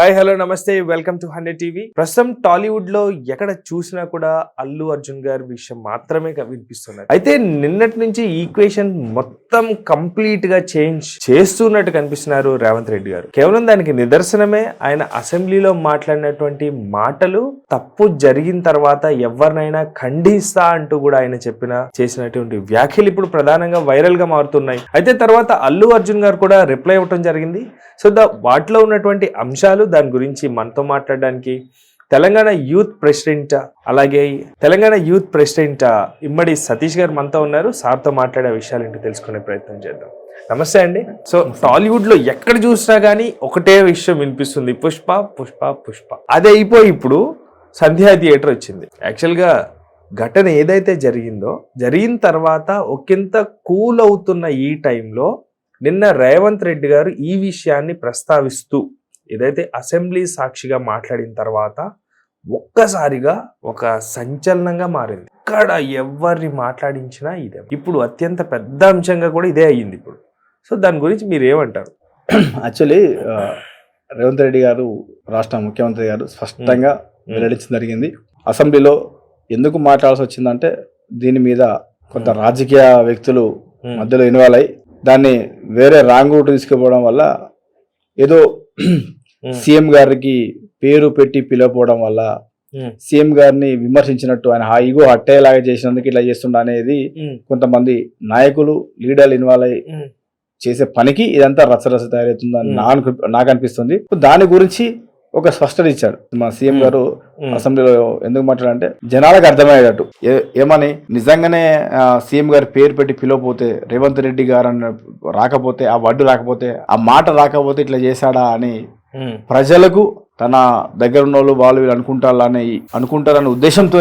Hi hello namaste welcome to hundred TV. ప్రస్తుతం టాలీవుడ్లో ఎక్కడ చూసినా కూడా అల్లు అర్జున్ గారి విషయం మాత్రమే వినిపిస్తున్నారు అయితే నిన్నటి నుంచి ఈక్వేషన్ మొత్తం కంప్లీట్గా చేంజ్ చేస్తున్నట్టు కనిపిస్తున్నారు రేవంత్ రెడ్డి గారు. కేవలం దానికి నిదర్శనమే ఆయన అసెంబ్లీలో మాట్లాడినటువంటి మాటలు తప్పు జరిగిన తర్వాత ఎవరినైనా ఖండిస్తా అంటూ కూడా ఆయన చెప్పిన చేసినటువంటి వ్యాఖ్యలు ఇప్పుడు ప్రధానంగా వైరల్గా మారుతున్నాయి. అయితే తర్వాత అల్లు అర్జున్ గారు కూడా రిప్లై ఇవ్వటం జరిగింది. సో ద వాటిలో ఉన్నటువంటి అంశాలు దాని గురించి మనతో మాట్లాడడానికి తెలంగాణ యూత్ ప్రెసిడెంట్ అలాగే తెలంగాణ యూత్ ప్రెసిడెంట్ ఇమ్మడి సతీష్ గారు మనతో ఉన్నారు. సార్తో మాట్లాడే విషయాలు ఏంటో తెలుసుకునే ప్రయత్నం చేద్దాం. నమస్తే అండి. సో టాలీవుడ్లో ఎక్కడ చూసినా కానీ ఒకటే విషయం వినిపిస్తుంది. పుష్ప పుష్ప పుష్ప. అదే అయిపోయి ఇప్పుడు సంధ్యా థియేటర్ వచ్చింది. యాక్చువల్గా ఘటన ఏదైతే జరిగిందో జరిగిన తర్వాత ఒకంత కూల్ అవుతున్న ఈ టైంలో నిన్న రేవంత్ రెడ్డి గారు ఈ విషయాన్ని ప్రస్తావిస్తూ ఏదైతే అసెంబ్లీ సాక్షిగా మాట్లాడిన తర్వాత ఒక్కసారిగా ఒక సంచలనంగా మారింది. ఇక్కడ ఎవరిని మాట్లాడించినా ఇదే. ఇప్పుడు అత్యంత పెద్ద అంశంగా కూడా ఇదే అయ్యింది ఇప్పుడు. సో దాని గురించి మీరు ఏమంటారు యాక్చువల్లీ రేవంత్ రెడ్డి గారు రాష్ట్ర ముఖ్యమంత్రి గారు స్పష్టంగా వెల్లడించడం జరిగింది. అసెంబ్లీలో ఎందుకు మాట్లాడాల్సి వచ్చిందంటే దీని మీద కొంత రాజకీయ వ్యక్తులు. మధ్యలో ఇన్వాల్వ్ అయ్యి దాన్ని వేరే రాంగ్ రూట్ తీసుకుపోవడం వల్ల ఏదో. సీఎం గారికి పేరు పెట్టి పిలవపోవడం వల్ల. సీఎం గారిని విమర్శించినట్టు ఆయన ఈగో అట్టేలాగా చేసినందుకు ఇట్లా చేస్తుండ అనేది కొంతమంది నాయకులు లీడర్లు ఇన్వాల్వ్ అయ్యి చేసే పనికి ఇదంతా రచ్చరచ్చ తయారవుతుందని Hmm. నాకు అనిపిస్తుంది దాని గురించి ఒక స్పష్టత ఇచ్చాడు మా సీఎం. గారు అసెంబ్లీలో ఎందుకు మాట్లాడంటే జనాలకు అర్థమయ్యేటట్టు. ఏమని? నిజంగానే సీఎం గారి పేరు పెట్టి పిలవపోతే రేవంత్ రెడ్డి గారు రాకపోతే ఆ వడ్డు రాకపోతే ఆ మాట రాకపోతే ఇట్లా చేశాడా అని ప్రజలకు తన దగ్గర ఉన్న వాళ్ళు వాళ్ళు వీళ్ళు అనుకుంటారని అనుకుంటారనే ఉద్దేశంతో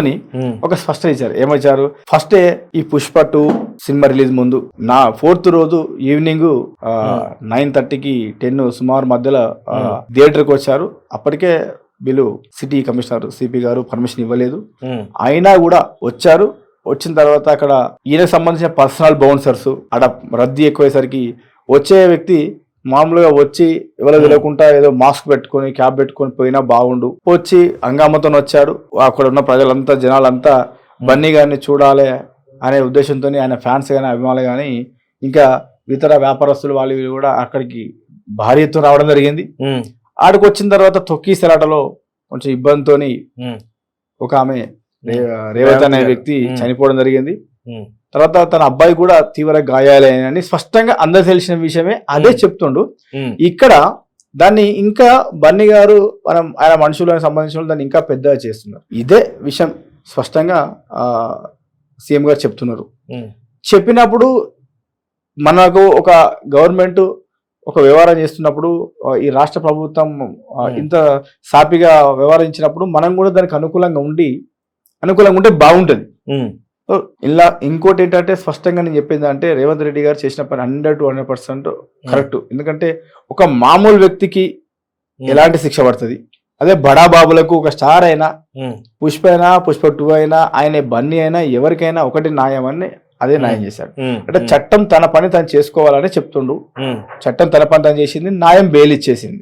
ఒక స్పష్టత ఇచ్చారు. ఏమొచ్చారు? ఫస్టే ఈ పుష్ప టూ సినిమా రిలీజ్ ముందు నా ఫోర్త్ రోజు ఈవినింగ్ నైన్ థర్టీకి టెన్ సుమారు మధ్యలో. థియేటర్కి వచ్చారు. అప్పటికే వీళ్ళు సిటీ కమిషనర్ సిపి గారు పర్మిషన్ ఇవ్వలేదు. అయినా కూడా వచ్చారు. వచ్చిన తర్వాత అక్కడ ఈయనకు సంబంధించిన పర్సనల్ బౌన్సర్స్ అక్కడ రద్దీ ఎక్కువయ్యేసరికి వచ్చే వ్యక్తి మామూలుగా వచ్చి ఎవరో Hmm. తెలియకుండా ఏదో మాస్క్ పెట్టుకొని క్యాప్ పెట్టుకొని పోయినా బాగుండు. వచ్చి హంగామతో వచ్చాడు. అక్కడ ఉన్న ప్రజలంతా జనాలంతా బన్నీ గారిని చూడాలి అనే ఉద్దేశంతో ఆయన ఫ్యాన్స్ కానీ అభిమానులు కానీ ఇంకా ఇతర వ్యాపారస్తులు వాళ్ళు కూడా అక్కడికి భారీ ఎత్తున రావడం జరిగింది. ఉమ్, ఆడికి వచ్చిన తర్వాత తొక్కి సెలాటలో కొంచెం ఇబ్బందితోని ఒక ఆమె రేవతి అనే వ్యక్తి Hmm. చనిపోవడం జరిగింది. తర్వాత తన అబ్బాయి కూడా తీవ్ర గాయాలని స్పష్టంగా అందరు తెలిసిన విషయమే అదే. చెప్తుండు. ఇక్కడ దాన్ని ఇంకా బన్నీ గారు మనం ఆయన మనుషులకు సంబంధించిన దాన్ని ఇంకా పెద్దగా చేస్తున్నారు. ఇదే విషయం స్పష్టంగా సీఎం గారు చెప్తున్నారు. చెప్పినప్పుడు మనకు ఒక గవర్నమెంట్ ఒక వ్యవహారం చేస్తున్నప్పుడు ఈ రాష్ట్ర ప్రభుత్వం. ఇంత సాపిగా వ్యవహరించినప్పుడు మనం కూడా దానికి అనుకూలంగా ఉండి అనుకూలంగా ఉంటే బాగుంటుంది. ఇలా ఇంకోటి ఏంటంటే స్పష్టంగా నేను చెప్పింది అంటే రేవంత్ రెడ్డి గారు చేసిన పని hundred to hundred percent correct. ఎందుకంటే ఒక మామూలు వ్యక్తికి ఉమ్, ఎలాంటి శిక్ష పడుతుంది? అదే బడా బాబులకు ఒక స్టార్ అయినా ఉమ్, పుష్ప అయినా పుష్ప టూ అయినా ఆయన బన్నీ అయినా ఎవరికైనా ఒకటి న్యాయం అని అదే న్యాయం చేశాడు. అంటే చట్టం తన పని తను చేసుకోవాలని చెప్తుండు. చట్టం తన పని తను చేసింది న్యాయం బెయిల్ ఇచ్చేసింది.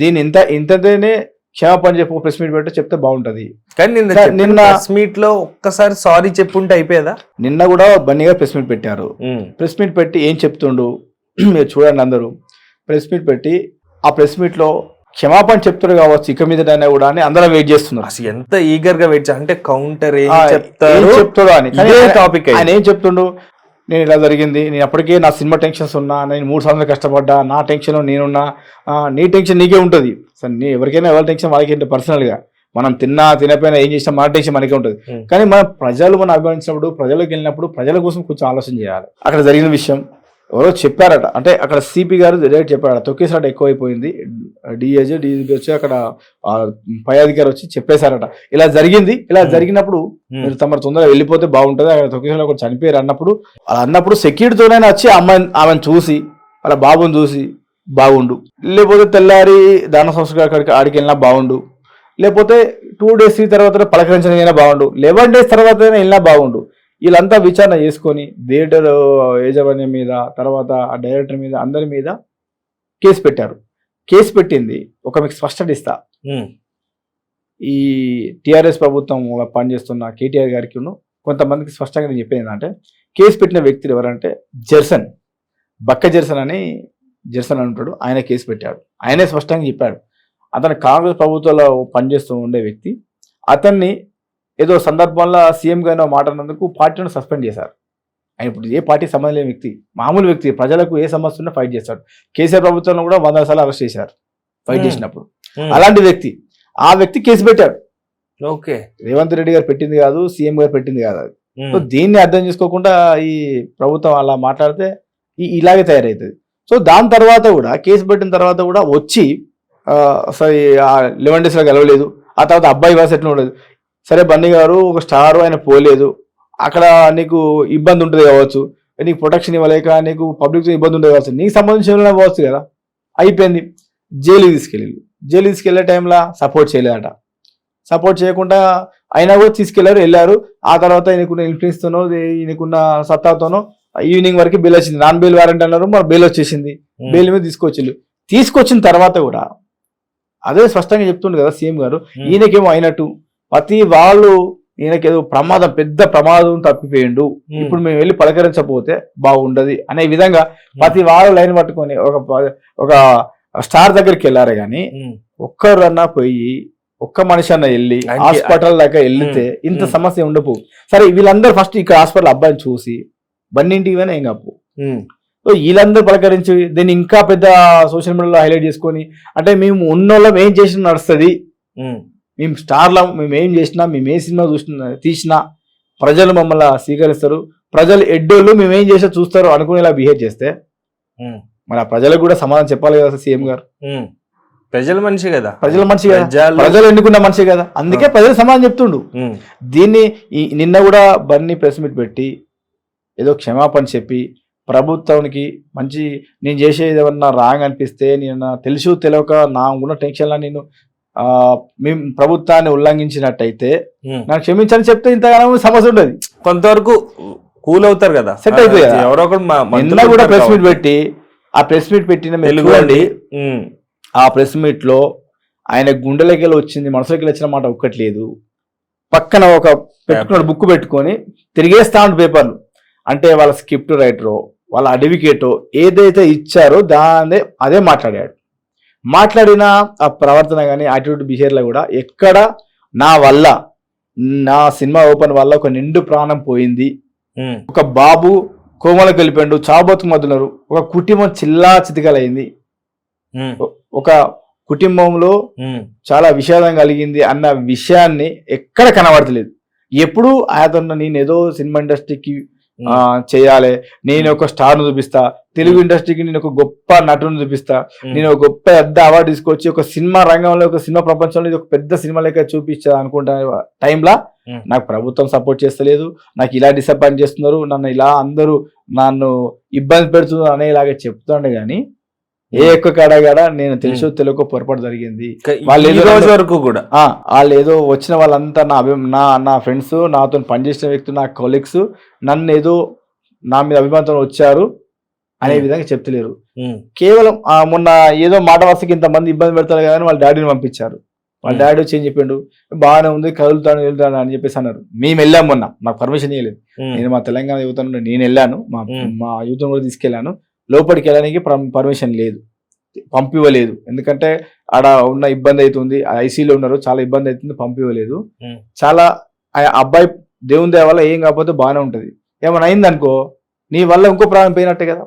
దీని ఇంత ఇంతనే క్షమాపణ చెప్పు ప్రెస్ మీట్ పెట్టి చెప్తే బాగుంటది. కానీ నిన్న ప్రెస్ మీట్లో ఒక్కసారి సారీ చెప్పుంటే అయిపోయేదా? నిన్న కూడా బన్నీ గారు ప్రెస్ మీట్ పెట్టారు. ప్రెస్ మీట్ పెట్టి ఏం చెప్తుండు? మీరు చూడండి అందరూ. ప్రెస్ మీట్ పెట్టి ఆ ప్రెస్ మీట్లో క్షమాపణ చెప్తారు కావచ్చు ఇక మీదటైనా కూడా అని అందరం వెయిట్ చేస్తున్నారు. అసలు ఎంత ఈగర్గా వెయిట్ అంటే కౌంటర్ ఏం చెప్తారు? చెప్తాడు అని. టాపిక్ ఆయన ఏం చెప్తుండు? నేను ఇలా జరిగింది నేను అప్పటికే నా సినిమా టెన్షన్స్ ఉన్నా నేను మూడు సంవత్సరాలు కష్టపడ్డా నా టెన్షన్ నేనున్నా నీ టెన్షన్ నీకే ఉంటుంది. సరే నీ ఎవరికైనా ఎవరి టెన్షన్ వాళ్ళకి ఏంటి? పర్సనల్గా మనం తిన్నా తినపోయినా ఏం చేసినా మన టెన్షన్ మనకే ఉంటుంది. కానీ మన ప్రజలు మనం అభిమానించినప్పుడు ప్రజలకు వెళ్ళినప్పుడు ప్రజల కోసం కొంచెం ఆలోచన చేయాలి. అక్కడ జరిగిన విషయం ఎవరో చెప్పారట. అంటే అక్కడ సిపి గారు డైరెక్ట్ చెప్పారట. తొక్కేసారట ఎక్కువైపోయింది. డిఏజీ డీజీపీ వచ్చి అక్కడ పై అధికారి వచ్చి చెప్పేశారట. ఇలా జరిగింది. ఇలా Hmm. జరిగినప్పుడు ఉమ్, మీరు తమరు తొందరగా వెళ్ళిపోతే బాగుంటుంది. అక్కడ తొక్కేసారి ఒకరు చనిపోయారు అన్నప్పుడు అలా అన్నప్పుడు సెక్యూరిటీతోనైనా వచ్చి అమ్మాయి ఆమెను చూసి వాళ్ళ బాబుని చూసి బాగుండు. లేకపోతే తెల్లారి దాన సంస్థ అక్కడికి ఆడికి వెళ్ళినా బాగుండు. లేకపోతే టూ డేస్ త్రీ తర్వాత పలకరించడం బాగుండు. లెవెన్ డేస్ తర్వాత వెళ్ళినా బాగుండు. వీళ్ళంతా విచారణ చేసుకొని థియేటర్ యాజమాన్యం మీద తర్వాత ఆ డైరెక్టర్ మీద అందరి మీద కేసు పెట్టారు. కేసు పెట్టింది ఒక మీకు స్పష్టత ఇస్తా. ఈ టిఆర్ఎస్ ప్రభుత్వం పనిచేస్తున్న కేటీఆర్ గారికి కొంతమందికి స్పష్టంగా నేను చెప్పేది ఏంటంటే కేసు పెట్టిన వ్యక్తులు ఎవరంటే జెర్సన్. బక్క జెర్సన్ అని జెర్సన్ అని ఉంటాడు ఆయన కేసు పెట్టాడు. ఆయనే స్పష్టంగా చెప్పాడు. అతను కాంగ్రెస్ ప్రభుత్వంలో పనిచేస్తూ ఉండే వ్యక్తి అతన్ని ఏదో సందర్భంలో సీఎం గారిని ఒక మాట అన్నందుకు పార్టీని సస్పెండ్ చేశారు. ఆయన ఇప్పుడు ఏ పార్టీ సంబంధం లేని వ్యక్తి మామూలు వ్యక్తి ప్రజలకు ఏ సమస్య ఉన్నా ఫైట్ చేస్తాడు. కేసీఆర్ ప్రభుత్వంలో కూడా వందల సార్లు అరెస్ట్ చేశారు ఫైట్. చేసినప్పుడు. అలాంటి వ్యక్తి ఆ వ్యక్తి కేసు పెట్టాడు. ఓకే. రేవంత్ రెడ్డి గారు పెట్టింది కాదు సీఎం గారు పెట్టింది కాదు అది. సో దీన్ని అర్థం చేసుకోకుండా ఈ ప్రభుత్వం అలా మాట్లాడితే ఇలాగే తయారవుతుంది సో దాని తర్వాత కూడా కేసు పెట్టిన తర్వాత కూడా వచ్చి లెవెన్ డేస్లో గెలవలేదు. ఆ తర్వాత అబ్బాయి వాసి ఎట్లా ఉండదు. సరే బన్నీ గారు ఒక స్టార్ ఆయన పోలేదు. అక్కడ నీకు ఇబ్బంది ఉంటుంది కావచ్చు. నీకు ప్రొటెక్షన్ ఇవ్వలేక నీకు పబ్లిక్ ఇబ్బంది ఉంటుంది కావచ్చు. నీకు సంబంధించిన పోవచ్చు కదా. అయిపోయింది. జైలుకి తీసుకెళ్ళి జైలు తీసుకెళ్ళే టైంలో సపోర్ట్ చేయలేదట. సపోర్ట్ చేయకుండా అయినా కూడా తీసుకెళ్ళారు వెళ్ళారు. ఆ తర్వాత ఈయనకున్న ఇన్ఫ్లుయెన్స్ తోనో ఈయనకున్న సత్తాతోనో ఈవినింగ్ వరకు బెయిల్ వచ్చింది. నాన్ బెయిల్ వారెంట్ అన్నారు మరి బెయిల్ వచ్చేసింది. బెయిల్ మీద తీసుకొచ్చిల్లు తీసుకొచ్చిన తర్వాత కూడా అదే స్పష్టంగా చెప్తుండు కదా సీఎం గారు ఉమ్, ఈయనకేమో అయినట్టు. ప్రతి వాళ్ళు ఈయనకేదో ప్రమాదం పెద్ద ప్రమాదం తప్పిపోయిండు. ఉమ్, ఇప్పుడు మేము వెళ్ళి పలకరించకపోతే బాగుండదు అనే విధంగా ప్రతి వాళ్ళు లైన్ పట్టుకొని ఒక ఒక స్టార్ దగ్గరికి వెళ్ళారు కానీ ఉమ్, ఒక్కరన్నా పోయి ఒక్క మనిషి అన్న వెళ్ళి హాస్పిటల్ దాకా వెళ్తే ఇంత. సమస్య ఉండపు సరే వీళ్ళందరూ ఫస్ట్ ఇక్కడ హాస్పిటల్ అబ్బాయిని చూసి బండింటికి పోయినా ఏం కాపు సో వీళ్ళందరూ పలకరించి దీన్ని ఇంకా పెద్ద సోషల్ మీడియాలో హైలైట్ చేసుకొని అంటే మేము ఉన్నోళ్ళం ఏం చేసినా నడుస్తుంది. మేము స్టార్లం మేము ఏం చేసినా మేము ఏ సినిమా చూసినా తీసినా ప్రజలు మమ్మల్ని స్వీకరిస్తారు. ప్రజలు ఎడ్డోళ్ళు మేము ఏం చేసినా చూస్తారు అనుకునేలా బిహేవ్ చేస్తే మరి ఆ ప్రజలకు కూడా సమాధానం చెప్పాలి కదా సీఎం గారు. ప్రజల మనిషి కదా. ప్రజల మనిషి కదా. ప్రజలు ఎన్నుకున్న మనిషి కదా. అందుకే ప్రజలు సమాధానం చెప్తుండు. దీన్ని నిన్న కూడా బన్నీ ప్రెస్ మీట్ పెట్టి ఏదో క్షమాపణ చెప్పి ప్రభుత్వానికి మంచి నేను చేసేది ఏమన్నా రాంగ్ అనిపిస్తే నేను తెలుసు తెలియక నా ఉన్న టెన్షన్లో నేను మేము ప్రభుత్వాన్ని ఉల్లంఘించినట్టయితే. నాకు క్షమించని చెప్తే ఇంతగానో సమస్య ఉండదు. కొంతవరకు కూల్ అవుతారు కదా. అవుతుంది కదా. ఎవరో నిన్న కూడా ప్రెస్ మీట్. పెట్టి ఆ ప్రెస్ మీట్ పెట్టిన చూడండి. ఉమ్, ఆ ప్రెస్ మీట్లో ఆయన గుండెలకి వచ్చింది మనసులోకి వచ్చిన మాట ఒక్కటి లేదు. పక్కన ఒక పెట్టుకున్న బుక్ పెట్టుకొని తిరిగేస్తా ఉండు పేపర్లు. అంటే వాళ్ళ స్క్రిప్ట్ రైటరో వాళ్ళ అడ్వకేటో ఏదైతే ఇచ్చారో దానే అదే మాట్లాడాడు. మాట్లాడిన ఆ ప్రవర్తన కానీ యాటిట్యూడ్ బిహేవియర్లో కూడా ఎక్కడ నా వల్ల నా సినిమా ఓపెన్ వల్ల ఒక నిండు ప్రాణం పోయింది. ఒక బాబు కోమలకు వెళ్ళిపోయాడు చావబతుకు మధ్యన్నారు ఒక కుటుంబం చిల్లా చితికలైంది. ఒక కుటుంబంలో చాలా విషాదం కలిగింది అన్న విషయాన్ని ఎక్కడ కనబడతలేదు. ఎప్పుడు అతను నేను ఏదో సినిమా ఇండస్ట్రీకి చేయాలి. నేను ఒక స్టార్ చూపిస్తా. తెలుగు ఇండస్ట్రీకి నేను ఒక గొప్ప నటుని చూపిస్తా. నేను ఒక గొప్ప పెద్ద అవార్డు తీసుకొచ్చి ఒక సినిమా రంగంలో ఒక సినిమా ప్రపంచంలో ఇది ఒక పెద్ద సినిమా లెక్క చూపించా అనుకుంటా టైంలో. నాకు ప్రభుత్వం సపోర్ట్ చేస్తలేదు. నాకు ఇలా డిసప్పాయింట్ చేస్తున్నారు. నన్ను ఇలా అందరూ నన్ను ఇబ్బంది పెడుతున్నారు అనేలాగా చెప్తుండే కానీ ఏ ఒక్క కాడగాడ నేను తెలుసో తెలియక పొరపాటు జరిగింది. వాళ్ళు ఏదో రోజు వరకు కూడా. వాళ్ళు ఏదో వచ్చిన వాళ్ళంతా నా నా నా ఫ్రెండ్స్ నాతో పనిచేసిన వ్యక్తులు నా కొలీగ్స్ నన్ను ఏదో నా మీద అభిమానంతో వచ్చారు అనే Hmm. విధంగా చెప్తలేరు. కేవలం ఆ మొన్న ఏదో మాట వరుసకి ఇంతమంది ఇబ్బంది పెడతారు కదా అని వాళ్ళ డాడీని పంపించారు. వాళ్ళ Hmm. డాడీ వచ్చి ఏం చెప్పిండు? బాగానే ఉంది కదులుతాను వెళ్తాను అని చెప్పేసి అన్నారు. మేము వెళ్ళాం మొన్న నాకు పర్మిషన్ ఇవ్వలేదు నేను మా తెలంగాణ యువత నుండి నేను వెళ్ళాను మా Hmm. మా యువతను కూడా తీసుకెళ్ళాను. లోపలికి వెళ్ళడానికి పర్మిషన్ లేదు. పంపివ్వలేదు. ఎందుకంటే ఆడ ఉన్న ఇబ్బంది అవుతుంది ఐసీలో ఉన్నారు. చాలా ఇబ్బంది అవుతుంది పంపివ్వలేదు. చాలా ఆ అబ్బాయి దేవుని దయ వల్ల ఏం కాకపోతే బాగానే ఉంటది. ఏమైనా అయింది అనుకో నీ వల్ల ఇంకో ప్రాణం పోయినట్టే కదా.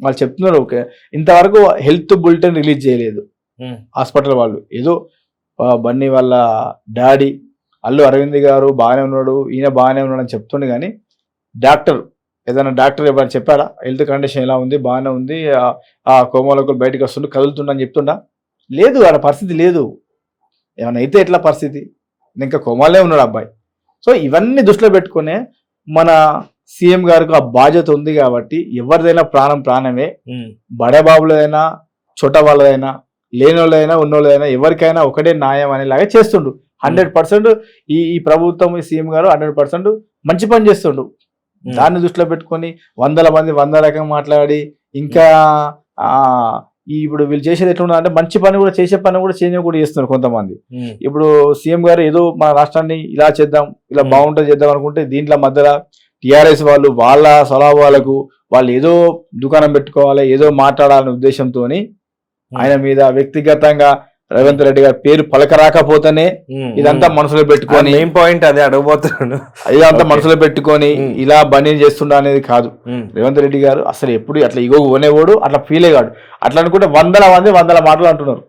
వాళ్ళు చెప్తున్నారు ఓకే. ఇంతవరకు హెల్త్ బులెటిన్ రిలీజ్ చేయలేదు. హాస్పిటల్ వాళ్ళు. ఏదో బన్నీ వాళ్ళ డాడీ అల్లు అరవింద్ గారు బాగానే ఉన్నాడు ఈయన బాగానే ఉన్నాడు అని చెప్తుండే కానీ డాక్టర్ ఏదైనా డాక్టర్ ఎవరైనా చెప్పాడా? హెల్త్ కండిషన్ ఎలా ఉంది? బాగానే ఉంది. ఆ- కోమలకు బయటకు వస్తుండు కదులుతుండని చెప్తుండా? లేదు ఆడ పరిస్థితి లేదు. ఏమైనా అయితే ఎట్లా పరిస్థితి? ఇంకా కోమాలే ఉన్నాడు అబ్బాయి. సో ఇవన్నీ దృష్టిలో పెట్టుకునే మన సీఎం గారికి ఆ బాధ్యత ఉంది కాబట్టి ఎవరిదైనా ప్రాణం ప్రాణమే. బడబాబులైనా చోట వాళ్ళదైనా లేని వాళ్ళైనా ఉన్నోళ్ళదైనా ఎవరికైనా ఒకటే న్యాయం అనేలాగా చేస్తుండు. హండ్రెడ్ పర్సెంట్ ఈ ఈ ప్రభుత్వం ఈ సీఎం గారు హండ్రెడ్ పర్సెంట్ మంచి పని చేస్తుండు. దాన్ని దృష్టిలో పెట్టుకొని వందల మంది వంద రకం మాట్లాడి ఇంకా ఇప్పుడు వీళ్ళు చేసేది ఎట్లా అంటే మంచి పని కూడా చేసే పని కూడా చేయని కూడా చేస్తున్నారు కొంతమంది. ఇప్పుడు సీఎం గారు ఏదో మన రాష్ట్రాన్ని ఇలా చేద్దాం ఇలా. బాగుంటుంది చేద్దాం అనుకుంటే దీంట్లో మధ్యలో టిఆర్ఎస్ వాళ్ళు వాళ్ళ స్వలాభాలకు వాళ్ళు ఏదో దుకాణం పెట్టుకోవాలి ఏదో మాట్లాడాలనే ఉద్దేశంతో ఆయన మీద వ్యక్తిగతంగా రేవంత్ రెడ్డి గారి పేరు పలకరాకపోతేనే ఇదంతా. మనసులో పెట్టుకొని మెయిన్ పాయింట్ అదే అడగబోతున్నాను. ఇదంతా. మనసులో పెట్టుకొని. ఇలా బనీ చేస్తుండ అనేది కాదు. రేవంత్ రెడ్డి గారు అసలు ఎప్పుడు అట్లా ఇగో కొనేవాడు అట్లా ఫీలే కాడు అట్లా అనుకుంటే వందల మంది వందల మాటలు అంటున్నారు.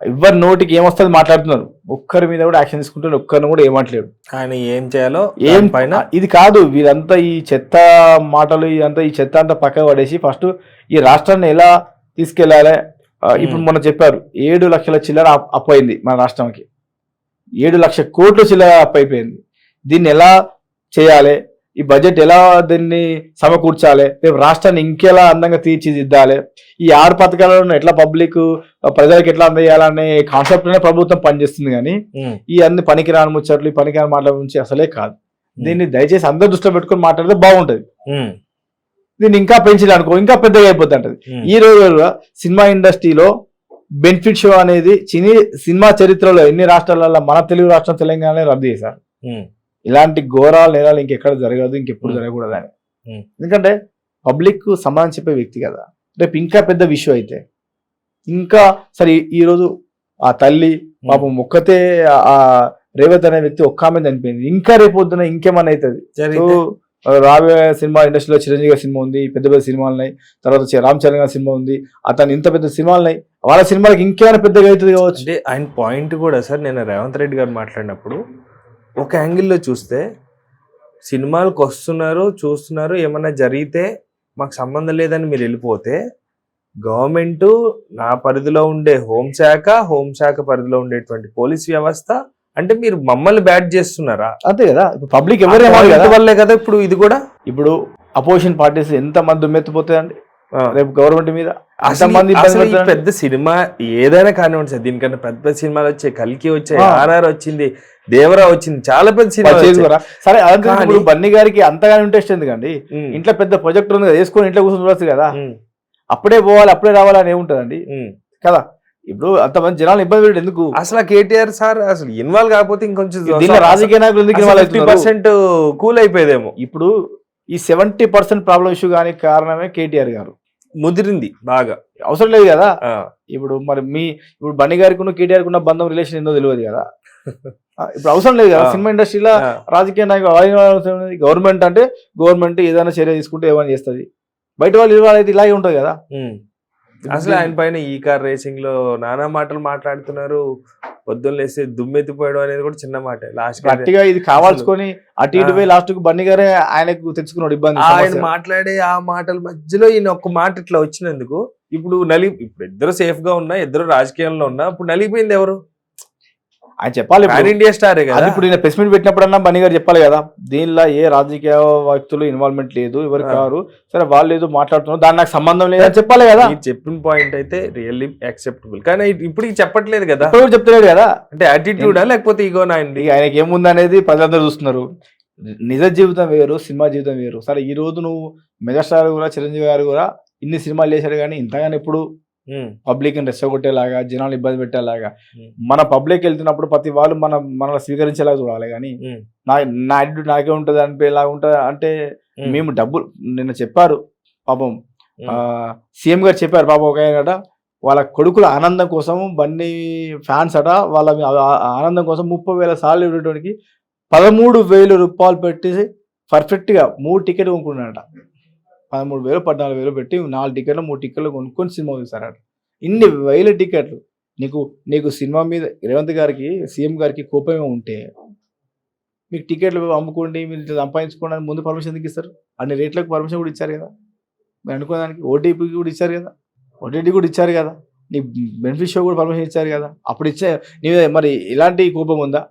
ఎవరి నోటికి ఏమొస్తుంది మాట్లాడుతున్నారు? ఒక్కరి మీద కూడా యాక్షన్ తీసుకుంటున్నారు ఒక్కరిని కూడా ఏమంటలేడు. ఆయన ఏం చేయాలో ఏం పైన ఇది కాదు వీరంతా ఈ చెత్త మాటలు ఇదంతా ఈ చెత్త అంతా పక్క పడేసి ఫస్ట్ ఈ రాష్ట్రాన్ని ఎలా తీసుకెళ్ళాలి ఇప్పుడు. మొన్న చెప్పారు ఏడు లక్షల చిల్లర అప్- అప్పు అయింది మన రాష్ట్రానికి ఏడు లక్షల కోట్ల చిల్లర అప్పు అయిపోయింది దీన్ని ఎలా చేయాలి? ఈ బడ్జెట్ ఎలా దీన్ని సమకూర్చాలి? రేపు రాష్ట్రాన్ని ఇంకెలా అందంగా తీర్చిదిద్దాలి? ఈ ఆరు పథకాలను ఎట్లా పబ్లిక్ ప్రజలకు ఎట్లా అందజేయాలనే కాన్సెప్ట్లోనే ప్రభుత్వం పనిచేస్తుంది కానీ ఈ అన్ని పనికిరాని ముచ్చట్లు ఈ పనికిరాని మాటల గురించి అసలే కాదు. దీన్ని దయచేసి అందరు దృష్టిలో పెట్టుకొని మాట్లాడితే బాగుంటది. దీన్ని ఇంకా పెంచలే అనుకో ఇంకా పెద్దగా ఉమ్. ఈ రోజుల్లో సినిమా ఇండస్ట్రీలో బెనిఫిట్ షో అనేది చిని సినిమా చరిత్రలో ఎన్ని రాష్ట్రాలలో మన తెలుగు రాష్ట్రం తెలంగాణ రద్దు చేశారు. ఇలాంటి ఘోరాలు నేరాలు ఇంకెక్కడ జరగదు ఇంకెప్పుడు. జరగకూడదు అని. ఎందుకంటే పబ్లిక్ సమాధానం చెప్పే వ్యక్తి కదా. రేపు ఇంకా పెద్ద విషయం అయితే ఇంకా సరే ఈ- ఈ రోజు ఆ తల్లి పాపం ఒక్కతే ఆ- రేవత్ అనే వ్యక్తి ఒక్క ఆమె చనిపోయింది. ఇంకా రేపు పొద్దున ఇంకేమన్నా అవుతుంది. రాబోయే సినిమా ఇండస్ట్రీలో చిరంజీవి గారి సినిమా ఉంది పెద్ద పెద్ద సినిమాలు ఉన్నాయి. తర్వాత రామ్ చరణ్ గారి సినిమా ఉంది. అతను ఇంత పెద్ద సినిమాలు ఉన్నాయి. వాళ్ళ సినిమాలకు ఇంకేమైనా పెద్దగా అవుతుంది కావచ్చు. అంటే ఆయన పాయింట్ కూడా సార్ నేను రేవంత్ రెడ్డి గారు మాట్లాడినప్పుడు ఒక యాంగిల్లో చూస్తే సినిమాలకు వస్తున్నారు చూస్తున్నారు ఏమన్నా జరిగితే మాకు సంబంధం లేదని మీరు వెళ్ళిపోతే గవర్నమెంట్ నా పరిధిలో ఉండే హోంశాఖ హోంశాఖ పరిధిలో ఉండేటువంటి పోలీస్ వ్యవస్థ అంటే మీరు మమ్మల్ని బ్యాట్ చేస్తున్నారా? అంతే కదా. ఇప్పుడు పబ్లిక్ కదా. వల్లే కదా ఇప్పుడు ఇది కూడా? ఇప్పుడు అపోజిషన్ పార్టీస్ ఎంత మంది దుమ్మెత్తిపోతాయండి ఆ. రేపు గవర్నమెంట్ మీద అంతమంది. పెద్ద సినిమా ఏదైనా కానివ్వండి సార్ దీనికన్నా పెద్ద పెద్ద సినిమాలు వచ్చాయి కల్కి వచ్చాయి. ఆర్ఆర్ వచ్చింది దేవరా వచ్చింది చాలా పెద్ద సినిమా. సరే ఇప్పుడు బన్నీ గారికి అంతగా ఇంట్రెస్ట్ ఎందుకండి? ఇంట్లో పెద్ద ప్రొజెక్టర్ ఉంది కదా వేసుకొని ఇంట్లో కూర్చొని చూడొచ్చు కదా. అప్పుడే పోవాలి అప్పుడే రావాలి అని ఏముంటదండి? కదా. ఇప్పుడు అంతమంది జనాలు ఇబ్బంది పెట్టడం ఎందుకు? అసలు కేటీఆర్ సార్ అసలు ఇన్వాల్వ్ కాకపోతే ఇంకొంచెం దీనిలో రాజకీయ నాయకులు ఎందుకు ఫిఫ్టీ? Percent cool అయిపోయేదేమో. ఇప్పుడు ఈ సెవెంటీ పర్సెంట్ ప్రాబ్లం ఇష్యూ కానీ కారణమే కేటీఆర్ గారు. ముదిరింది బాగా. అవసరం లేదు కదా? ఇప్పుడు మరి మీ ఇప్పుడు బన్నీ గారికి ఉన్న కేటీఆర్ ఉన్న బంధం రిలేషన్ ఏందో తెలియదు కదా? ఇప్పుడు అవసరం లేదు కదా. సినిమా ఇండస్ట్రీలో రాజకీయ నాయకులు గవర్నమెంట్ అంటే గవర్నమెంట్ ఏదైనా చర్య తీసుకుంటే ఏమైనా చేస్తుంది. బయట వాళ్ళు అయితే ఇలాగే ఉంటుంది కదా. అసలు ఆయన పైన ఈ కార్ రేసింగ్లో నానా మాటలు మాట్లాడుతున్నారు. పొద్దున్న లేసి దుమ్మెత్తిపోయడం అనేది కూడా చిన్న మాట. లాస్ట్ గట్టిగా ఇది కావాల్సుకొని అటు ఇటు పోయి లాస్ట్కు బన్నీ గారే ఆయనకు తెచ్చుకున్నాడు ఇబ్బంది ఆయన. మాట్లాడే ఆ మాటల మధ్యలో ఈయన ఒక్క మాట ఇట్లా వచ్చినందుకు ఇప్పుడు నలి ఇప్పుడు ఇద్దరు సేఫ్గా ఉన్నా ఇద్దరు రాజకీయంలో ఉన్నా ఇప్పుడు నలిగిపోయింది ఎవరు? ఆయన చెప్పాలి. ఇండియా స్టారే కదా. ఇప్పుడు ఈయన ప్రెస్ మీట్ పెట్టినప్పుడన్నా బన్నీ గారు చెప్పాలి కదా దీనిలో ఏ రాజకీయ వ్యక్తులు ఇన్వాల్వ్మెంట్ లేదు ఎవరు. కారు సరే వాళ్ళు ఏదో మాట్లాడుతున్నారు దాని నాకు సంబంధం లేదని చెప్పాలి కదా. చెప్పిన పాయింట్ అయితే రియల్లీ యాక్సెప్టబుల్ కానీ ఇప్పుడు చెప్పట్లేదు కదా. ఇప్పుడు కూడా చెప్తలేడు కదా. అంటే యాటిట్యూడా లేకపోతే ఇగో నాయండి ఆయనకి ఏముంది అనేది ప్రజలందరూ చూస్తున్నారు. నిజ జీవితం వేరు సినిమా జీవితం వేరు. సరే ఈ రోజు నువ్వు మెగాస్టార్ కూడా చిరంజీవి గారు కూడా ఇన్ని సినిమాలు చేశారు కానీ ఇంతగానే ఇప్పుడు పబ్లిక్ని రెచ్చగొట్టేలాగా జనాలు ఇబ్బంది పెట్టేలాగా. మన పబ్లిక్ వెళ్తున్నప్పుడు ప్రతి వాళ్ళు మన మనల్ని స్వీకరించేలాగా చూడాలి కానీ నా నా attitude నాకే ఉంటుంది అనిపేలా ఉంటుంది అంటే మేము డబ్బులు నిన్న చెప్పారు పాపం సీఎం గారు చెప్పారు పాపం ఒక ఆయన వాళ్ళ కొడుకుల ఆనందం కోసం బండి ఫ్యాన్స్ అట వాళ్ళ ఆనందం కోసం ముప్పై వేల సార్లు ఇవ్వడానికి పదమూడు వేలు రూపాయలు పెట్టేసి పర్ఫెక్ట్గా మూడు టికెట్ కొనుక్కున్నాడట. పదమూడు వేలు పద్నాలుగు వేలు పెట్టి నాలుగు టికెట్లు మూడు టికెట్లు కొనుక్కొని సినిమా చూసారట ఇన్ని వేల టికెట్లు. నీకు నీకు సినిమా మీద రేవంత్ గారికి సీఎం గారికి కోపమే ఉంటే మీకు టికెట్లు అమ్ముకోండి మీరు సంపాదించుకోండి అని ముందు పర్మిషన్ ఎందుకు ఇస్తారు? అన్ని రేట్లకు పర్మిషన్ కూడా ఇచ్చారు కదా. మీరు అనుకోదానికి ఓటీపీకి కూడా ఇచ్చారు కదా. ఓటీటీ కూడా ఇచ్చారు కదా. నీ బెనిఫిట్ షో కూడా పర్మిషన్ ఇచ్చారు కదా. అప్పుడు ఇచ్చే నీ మరి ఇలాంటి కోపం ఉందా?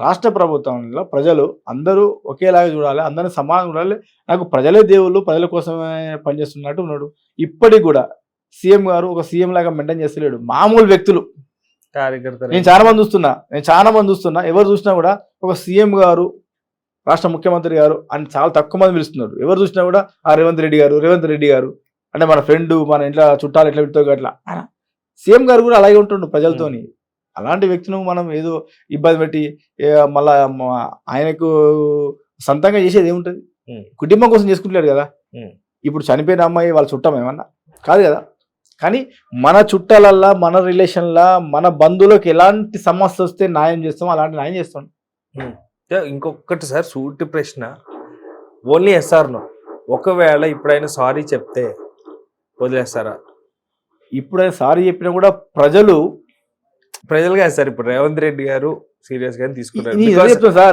రాష్ట్ర ప్రభుత్వంలో ప్రజలు అందరూ ఒకేలాగా చూడాలి అందరిని సమానం చూడాలి నాకు ప్రజలే దేవుళ్ళు ప్రజల కోసమే పనిచేస్తున్నట్టు ఉన్నాడు. ఇప్పటికి కూడా సీఎం గారు ఒక సీఎం లాగా మెయింటైన్ చేస్తలేడు. మామూలు వ్యక్తులు. కార్యకర్తలు. నేను చాలా మంది చూస్తున్నా. నేను చాలా మంది చూస్తున్నా. ఎవరు చూసినా కూడా ఒక సీఎం గారు రాష్ట్ర ముఖ్యమంత్రి గారు అని చాలా తక్కువ మంది పిలుస్తున్నారు. ఎవరు చూసినా కూడా ఆ రేవంత్ రెడ్డి గారు రేవంత్ రెడ్డి గారు అంటే మన ఫ్రెండ్ మన ఇంట్లో చుట్టాలు ఎట్లా పెడతావు అట్లా. సీఎం గారు కూడా అలాగే ఉంటుండు ప్రజలతోని. అలాంటి వ్యక్తిని మనం ఏదో ఇబ్బంది పెట్టి మళ్ళా ఆయనకు సొంతంగా చేసేది ఏముంటది. కుటుంబం కోసం చేసుకుంటలేడు కదా. ఇప్పుడు చనిపోయిన అమ్మాయి వాళ్ళ చుట్టం ఏమన్నా? కాదు కదా? కానీ మన చుట్టాలల్లా మన రిలేషన్లా మన బంధువులకు ఎలాంటి సమస్య వస్తే న్యాయం చేస్తాం అలాంటి న్యాయం చేస్తాం. ఇంకొకటి సార్ సూటి ప్రశ్న. ఓన్లీ ఎస్ఆర్ నో ఒకవేళ ఇప్పుడైనా సారీ చెప్తే వదిలేస్తారా? ఇప్పుడు సారీ చెప్పినా కూడా ప్రజలు ప్రజలు కాదు సార్ ఇప్పుడు రేవంత్ రెడ్డి గారు సీరియస్ గానే తీసుకున్నారు.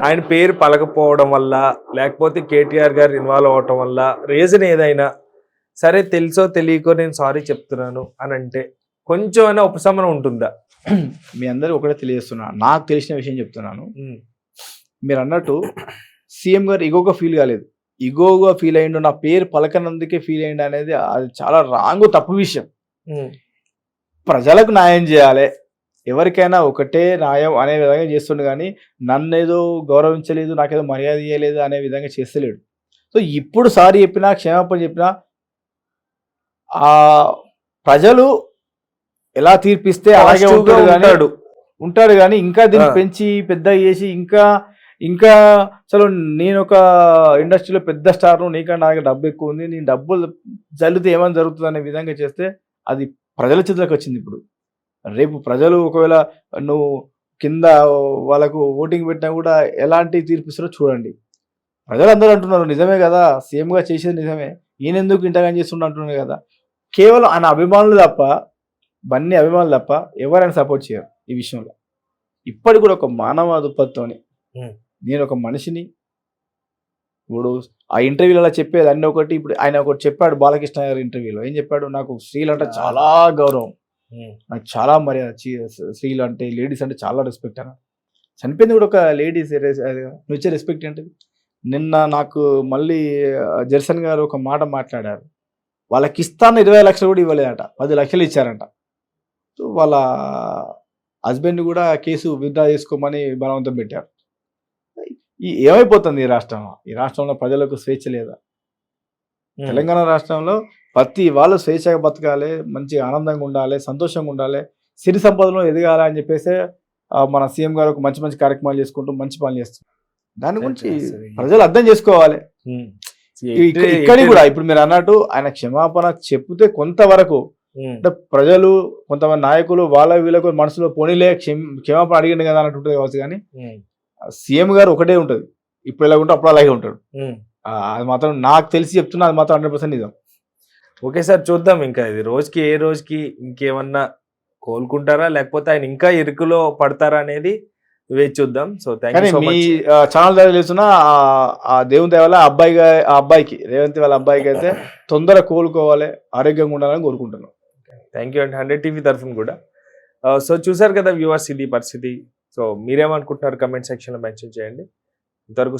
ఆయన పేరు పలకపోవడం వల్ల లేకపోతే కేటీఆర్ గారు ఇన్వాల్వ్ అవటం వల్ల రీజన్ ఏదైనా సరే తెలుసో తెలియకో నేను సారీ చెప్తున్నాను అని అంటే కొంచెం అయినా ఉపశమనం ఉంటుందా? మీ అందరూ ఒకటే తెలియజేస్తున్నా. నాకు తెలిసిన విషయం చెప్తున్నాను. మీరు అన్నట్టు సీఎం గారు ఇగోగా ఫీల్ కాలేదు. ఇగోగా ఫీల్ అయ్యిండు నా పేరు పలకనందుకే ఫీల్ అయ్యిండు అనేది అది చాలా రాంగ్ తప్పు విషయం. ప్రజలకు న్యాయం చేయాలి. ఎవరికైనా ఒకటే న్యాయం అనే విధంగా చేస్తుండు కానీ నన్ను ఏదో గౌరవించలేదు నాకేదో మర్యాద ఇవ్వలేదు అనే విధంగా చేస్తలేడు. సో ఇప్పుడు సారీ చెప్పినా క్షమాపణ చెప్పినా ఆ ప్రజలు ఎలా తీర్పిస్తే అలాగే ఉంటాడు కానీ ఉంటాడు. కానీ ఇంకా దీన్ని. పెంచి పెద్ద చేసి ఇంకా ఇంకా చలో నేను ఒక ఇండస్ట్రీలో పెద్ద స్టార్ నీకన్నా నాకు డబ్బు ఎక్కువ ఉంది నేను డబ్బులు జల్లితే ఏమైనా జరుగుతుంది అనే విధంగా చేస్తే అది ప్రజల చేతిలోకి వచ్చింది ఇప్పుడు. రేపు ప్రజలు ఒకవేళ నువ్వు కింద వాళ్ళకు ఓటింగ్ పెట్టినా కూడా ఎలాంటి తీర్పిస్తారో చూడండి. ప్రజలు అందరూ అంటున్నారు నిజమే కదా సీఎం గా చేసేది నిజమే ఈయన ఎందుకు ఇంతగా చేస్తుండ? కదా. కేవలం ఆయన అభిమానులు తప్ప బన్నీ అభిమానులు తప్ప ఎవరైనా సపోర్ట్ చేయరు ఈ విషయంలో. ఇప్పటికి కూడా ఒక మానవ దృక్పథంతోని. నేను ఒక మనిషిని ఇప్పుడు ఆ ఇంటర్వ్యూలో చెప్పేది అన్ని ఒకటి ఇప్పుడు ఆయన ఒకటి చెప్పాడు బాలకృష్ణ గారి ఇంటర్వ్యూలో. ఏం చెప్పాడు? నాకు స్త్రీలు అంటే చాలా గౌరవం. నాకు చాలా మర్యాద స్త్రీలు అంటే లేడీస్ అంటే చాలా రెస్పెక్ట్ అన్న. చనిపోయింది కూడా ఒక లేడీస్ నువ్వు ఇచ్చే రెస్పెక్ట్ ఏంటిది? నిన్న నాకు మళ్ళీ జెర్సన్ గారు ఒక మాట మాట్లాడారు. వాళ్ళకి ఇస్తాను ఇరవై లక్షలు కూడా ఇవ్వలేదట పది లక్షలు ఇచ్చారంట. సో వాళ్ళ హస్బెండ్ కూడా కేసు విత్డ్రా చేసుకోమని బలవంతం పెట్టారు. ఈ ఏమైపోతుంది ఈ రాష్ట్రంలో? ఈ రాష్ట్రంలో ప్రజలకు స్వేచ్ఛ లేదా? తెలంగాణ రాష్ట్రంలో ప్రతి వాళ్ళు స్వేచ్ఛగా బతకాలి మంచి ఆనందంగా ఉండాలి సంతోషంగా ఉండాలి సిరి సంపదలో ఎదగాలి అని చెప్పేసి మన సీఎం గారు ఒక మంచి మంచి కార్యక్రమాలు చేసుకుంటూ మంచి పనులు చేస్తున్నారు దాని గురించి ప్రజలు అర్థం చేసుకోవాలి. ఇక్క- ఇక్కడికి కూడా ఇప్పుడు మీరు అన్నట్టు ఆయన క్షమాపణ చెప్తే కొంతవరకు అంటే ప్రజలు కొంతమంది నాయకులు వాళ్ళ వీళ్ళకు మనసులో పోనీలే క్షమ క్షమాపణ అడిగింది కదా అన్నట్టు ఉంటుంది కావచ్చు కానీ సీఎం గారు ఒకటే ఉంటుంది. ఇప్పుడు ఎలా ఉంటే అప్పుడు అలాగే ఉంటాడు. అది మాత్రం నాకు తెలిసి చెప్తున్నా అది మాత్రం హండ్రెడ్ పర్సెంట్ నిజం. ఓకే సార్ చూద్దాం ఇంకా ఇది రోజుకి ఏ రోజుకి ఇంకేమన్నా కోలుకుంటారా? లేకపోతే ఆయన ఇంకా ఇరుకులో పడతారా అనేది వేచి చూద్దాం. సో థ్యాంక్ మీ ఛానల్ ద్వారా తెలుస్తున్నా ఆ- దేవుని దయ వల్ల ఆ అబ్బాయికి రేవంత్ వాళ్ళ అబ్బాయికి అయితే తొందరగా కోలుకోవాలి ఆరోగ్యంగా ఉండాలని కోరుకుంటున్నాను థ్యాంక్ యూ అండి హండ్రెడ్ టీవీ తరఫున కూడా. సో చూసారు కదా వ్యూవర్స్ ఇది పరిస్థితి. సో మీరేమనుకుంటున్నారు? కమెంట్ సెక్షన్లో మెన్షన్ చేయండి. ఇంతవరకు